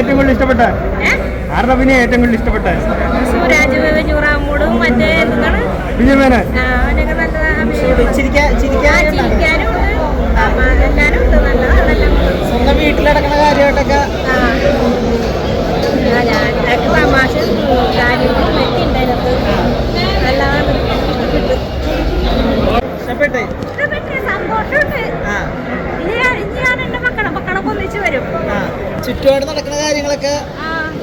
ഏറ്റവും കൂടുതൽ ഇഷ്ടപ്പെട്ട? ആരുടെ അഭിനയം ഏറ്റവും കൂടുതൽ ഇഷ്ടപ്പെട്ട? വിജയമേനൻ ആ, അവനൊക്കെ നല്ല അഭിനയം. ചുറ്റുപാട് നടക്കുന്ന കാര്യങ്ങളൊക്കെ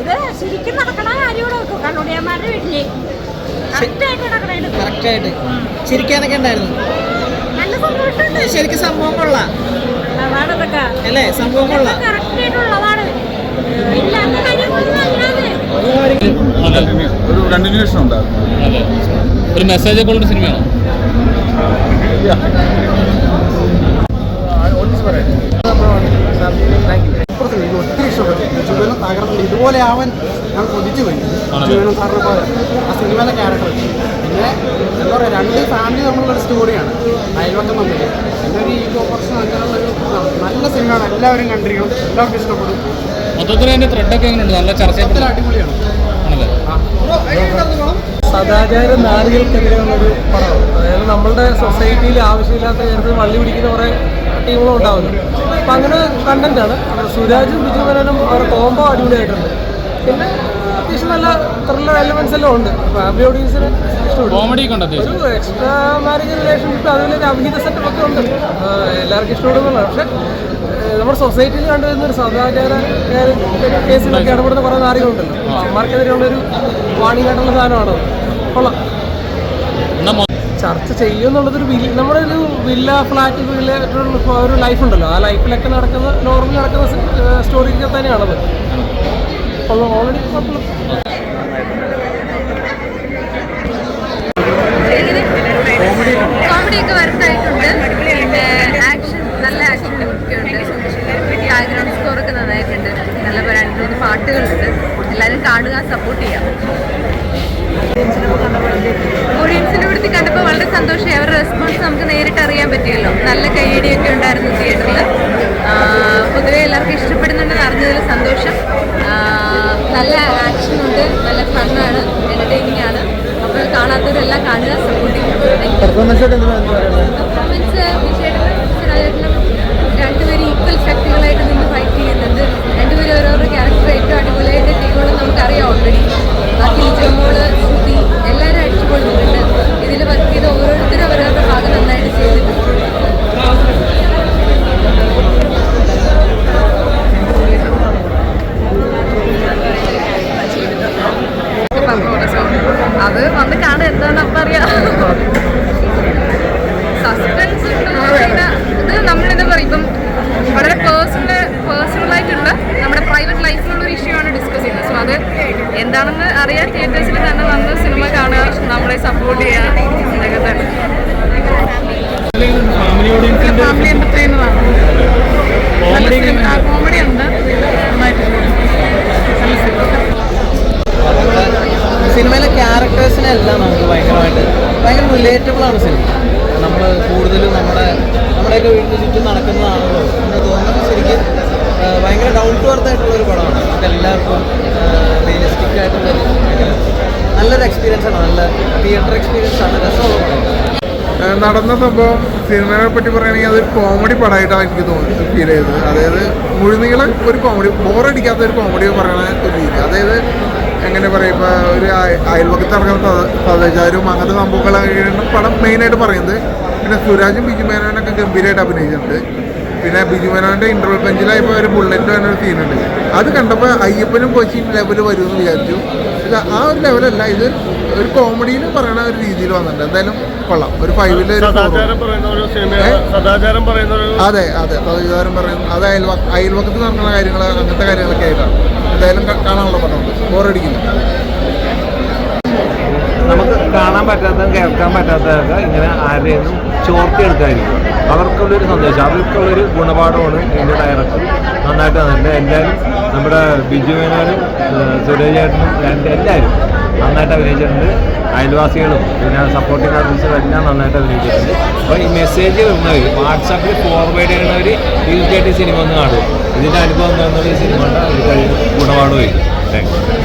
ഇത് ശരിക്കും നടക്കണ കാര്യങ്ങളൊക്കെ കണ്ണുടിയന്മാരുടെ വീട്ടിൽ. കറക്റ്റായിട്ട് ചിരിക്കാനൊക്കെ ഉണ്ടായിരുന്നു. ശരിക്കും സംഭവം കൊള്ളാം. അല്ലേ? സംഭവം കൊള്ളാം. ഒരു കണ്ടിന്യൂഷൻ ഉണ്ടായിരുന്നു. അതെ. ഒരു മെസ്സേജ് ഒക്കെ ഉള്ള സിനിമയാണോ തകർന്നു ഇതുപോലെ ആവാൻ ഞാൻ കൊതിച്ചു പോയി? ജീവനം സാറിനെ പോലെ. ആ സിനിമയിലെ ക്യാരക്ടർ പിന്നെ എന്താ പറയുക രണ്ട് ഫാമിലി തമ്മിലുള്ളൊരു സ്റ്റോറിയാണ് അയൽവക്കം തമ്മിൽ പിന്നെ ഒരു ഈഗോ പ്രശ്നം അങ്ങനെയുള്ളൊരു നല്ല സിനിമയാണ്. എല്ലാവരും കണ്ടിരിക്കണം. എല്ലാവർക്കും ഇഷ്ടപ്പെടും. മൊത്തത്തിൽ അതിന്റെ ത്രെഡൊക്കെ എങ്ങനെയുണ്ട്? നല്ല ചർച്ച മൊത്തത്തിൽ അടിപൊളിയാണ്. ആണല്ലേ? സദാചാര നാടുകൾക്കെതിരെയുള്ളൊരു പടമാണ് അതായത് നമ്മളുടെ സൊസൈറ്റിയിൽ ആവശ്യമില്ലാത്ത കാര്യത്തിൽ വള്ളി പിടിക്കുന്ന കുറേ ടീമുകളും ഉണ്ടാവുന്നു. അപ്പം അങ്ങനെ കണ്ടന്റാണ് സുരാജും ബിജു മേനോനും അവരുടെ കോംബോ അടിപൊളിയായിട്ടുണ്ട്. പിന്നെ അത്യാവശ്യം നല്ല ത്രില്ലർ എലമെന്റ്സ് എല്ലാം ഉണ്ട്. ഫാമിലി ഓഡിയൻസിന് കോമഡി ഒരു എക്സ്ട്രാ മാരേജ് റിലേഷൻഷിപ്പ് അതുപോലെ അഭിനീത സെറ്റപ്പ് ഒക്കെ ഉണ്ട്. എല്ലാവർക്കും ഇഷ്ടപ്പെടുന്നില്ല പക്ഷെ നമ്മുടെ സൊസൈറ്റിയിൽ കണ്ടുവരുന്ന ഒരു സദാചാര കേസിലൊക്കെ ഇടപെടുന്ന കുറേ നാരികളുണ്ടല്ലോ അമ്മമാർക്കെതിരെയുള്ളൊരു അമ്മമാർക്കെതിരെയുള്ള ഒരു വാണിംഗ് ആയിട്ടുള്ള സാധനമാണ്? കൊള്ളാം. ചർച്ച ചെയ്യുന്നുള്ളതൊരു വില്ല നമ്മുടെ ഒരു വില്ല ഫ്ലാറ്റ് ഒരു ലൈഫ് ഉണ്ടല്ലോ. ആ ലൈഫിലൊക്കെ നടക്കുന്ന നോർമൽ നടക്കുന്ന സ്റ്റോറിയൊക്കെ തന്നെയാണത്. ഓൾറെഡി കോമഡിയൊക്കെ വർക്കായിട്ടുണ്ട് പിന്നെ ആക്ഷൻ നല്ല ആക്ഷൻ ഒക്കെ ഉണ്ട് ബാക്ക്ഗ്രൗണ്ട് സ്കോർ ഒക്കെ നന്നായിട്ടുണ്ട് നല്ല രണ്ട് മൂന്ന് പാട്ടുകളുണ്ട് എല്ലാവരും കാണുക സപ്പോർട്ട് ചെയ്യാം ഓഡിയൻസിനെ ഇവിടുത്തെ കണ്ടപ്പോൾ വളരെ സന്തോഷമായി അവരുടെ റെസ്പോൺസ് നമുക്ക് നേരിട്ട് അറിയാൻ പറ്റിയല്ലോ. നല്ല കൈയടിയൊക്കെ ഉണ്ടായിരുന്നു തിയേറ്ററിൽ പൊതുവെ എല്ലാവർക്കും ഇഷ്ടപ്പെടുന്നുണ്ടെന്ന് അറിഞ്ഞതിൽ സന്തോഷം. നല്ല ആക്ഷൻ ഉണ്ട് നല്ല ഫണ്ണാണ് എന്റർടൈനിങ് ആണ്. അപ്പോൾ കാണാത്തവരെല്ലാം കാണുക സപ്പോർട്ട് ചെയ്യുക. പെർഫോമൻസ് പ്രൈവറ്റ് ലൈഫിലുള്ള ഒരു ഇഷ്യൂ ആണ് ഡിസ്കസ് ചെയ്യുന്നത്. സോ അത് എന്താണെന്ന് അറിയാൻ തിയേറ്റേഴ്സിൽ തന്നെ വന്ന് സിനിമ കാണുക നമ്മളെ സപ്പോർട്ട് ചെയ്യുക തന്നെ. ഫാമിലി എന്റർടൈനറാണ് കോമഡി കോമഡി ഉണ്ട്. സിനിമയിലെ ക്യാരക്ടേഴ്സിനെ എല്ലാം നമുക്ക് ഭയങ്കരമായിട്ട് ഭയങ്കര റിലേറ്റബിൾ ആണ് സിനിമ. നമ്മൾ കൂടുതലും നമ്മുടെ നമ്മുടെയൊക്കെ വീടിന് ചുറ്റും നടക്കുന്നതാണല്ലോ. എന്ന് തോന്നുന്നത് ശരിക്കും ഭയങ്കര ഡൗൺ ടു എർത്ത് ആയിട്ടുള്ള ഒരു പടമാണ്. എല്ലാവർക്കും റിയലിസ്റ്റിക് ആയിട്ടുള്ള നല്ലൊരു എക്സ്പീരിയൻസ് ആണ്. നല്ല തിയേറ്റർ എക്സ്പീരിയൻസ് ആണ്. രസമുള്ള പടമാണ്. നടന്ന സംഭവം സിനിമയെ പറ്റി പറയുകയാണെങ്കിൽ അതൊരു കോമഡി പടമായിട്ടാണ് എനിക്ക് തോന്നി ഫീൽ ചെയ്തത്. അതായത് മുഴുനീളം ഒരു കോമഡി ബോറടിക്കാത്ത ഒരു കോമഡി പറയുന്ന ഒരു രീതി. അതായത് എങ്ങനെ പറയും ഇപ്പോൾ ഒരു അയ- അയൽവക്കത്ത് ഇറങ്ങുന്ന സദാചാരവും അങ്ങനത്തെ സംഭവങ്ങളൊക്കെയാണ് പടം മെയിനായിട്ട് പറയുന്നത്. പിന്നെ സുരാജും ബിജു മേനോനൊക്കെ ഗംഭീരമായിട്ട് അഭിനയിച്ചിട്ടുണ്ട്. പിന്നെ ബിജു മേനോന്റെ ഇന്റർവൽ പോയ ഒരു ബുള്ളറ്റ് വരുന്ന ഒരു സീനുണ്ട് അത് കണ്ടപ്പോൾ അയ്യപ്പനും കൊച്ചിൻ ലെവൽ വരുമെന്ന് വിചാരിച്ചു. ഇത് ആ ഒരു ലെവലല്ല ഇത് ഒരു കോമഡിയിൽ പറയുന്ന ഒരു രീതിയിൽ വന്നിട്ടുണ്ട്. എന്തായാലും കൊള്ളാം. ഒരു ഫൈവിൽ സദാചാരം പറയുന്ന ഒരു സിനിമ സദാചാരം പറയുന്ന ഒരു അതെ അതെ. സദാചാരം പറയുന്നു അത് അയൽവ അയൽവക്കത്ത് നടക്കുന്ന കാര്യങ്ങൾ അങ്ങനത്തെ കാര്യങ്ങളൊക്കെ ആയിട്ടാണ്. എന്തായാലും കാണാനുള്ള പടമുണ്ട് ബോറടിക്കില്ല നമുക്ക് കാണാൻ പറ്റാത്തതും കേൾക്കാൻ പറ്റാത്തതൊക്കെ ഇങ്ങനെ ആരെയും ചോർത്തിയെടുക്കായിരിക്കും അവർക്കുള്ളൊരു സന്ദേശം അവർക്കുള്ളൊരു ഗുണപാഠമാണ് എന്റെ ഡയറക്ടർ നന്നായിട്ട് തന്നെ എല്ലാവരും നമ്മുടെ ബിജു മേനോനും സുരേഷ് ചേട്ടനും എല്ലാവരും നന്നായിട്ട് അഭിനയിച്ചിട്ടുണ്ട്. അയൽവാസികളും പിന്നെ സപ്പോർട്ടിംഗ് ആർട്ടിസ്റ്റും എല്ലാം നന്നായിട്ട് അഭിനയിച്ചിട്ടുണ്ട്. അപ്പോൾ ഈ മെസ്സേജ് വരുന്നവർ വാട്സാപ്പിൽ ഫോർവേഡ് ചെയ്യുന്നവർ തീർച്ചയായിട്ടും സിനിമ ഒന്ന് കാണും ഇതിന്റെ അനുഭവം എന്താണെന്നുള്ള ഈ സിനിമ ഉണ്ട് ഗുണപാഠമായി കഴിവ് ഗുണപാഠമായിരിക്കും. Thank you